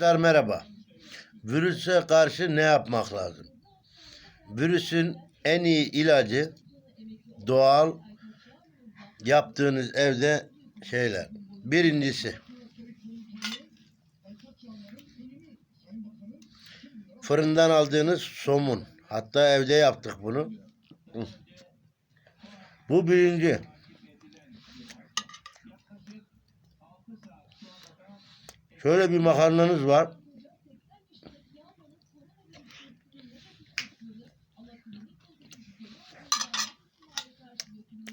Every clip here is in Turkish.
Arkadaşlar merhaba. Virüse karşı ne yapmak lazım? Virüsün en iyi ilacı doğal yaptığınız evde şeyler. Birincisi fırından aldığınız somun. Hatta evde yaptık bunu. Bu birinci. Şöyle bir makarnanız var.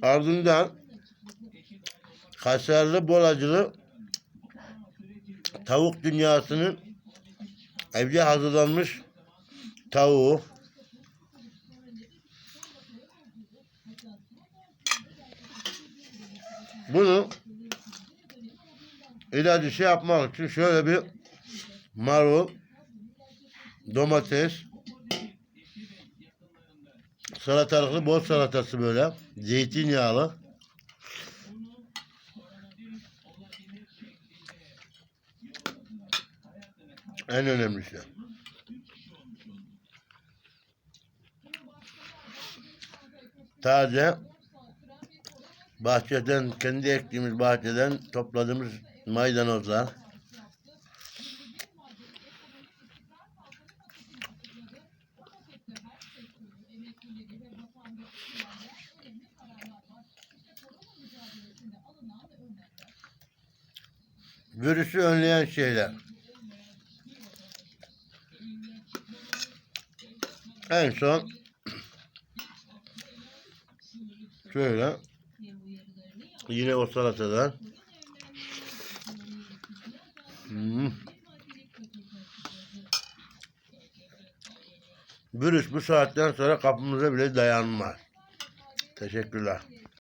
Ardından kaşarlı bol acılı tavuk dünyasının evde hazırlanmış tavuğu. Bunu ilacı şey yapmak için şöyle bir marul, domates, salatalıklı bol salatası böyle, zeytinyağlı. En önemlisi. Taze bahçeden, kendi ektiğimiz bahçeden topladığımız maydanozlar. Virüsü önleyen şeyler. En son şöyle yine o salatadan Virüs bu saatten sonra kapımıza bile dayanmaz. Teşekkürler.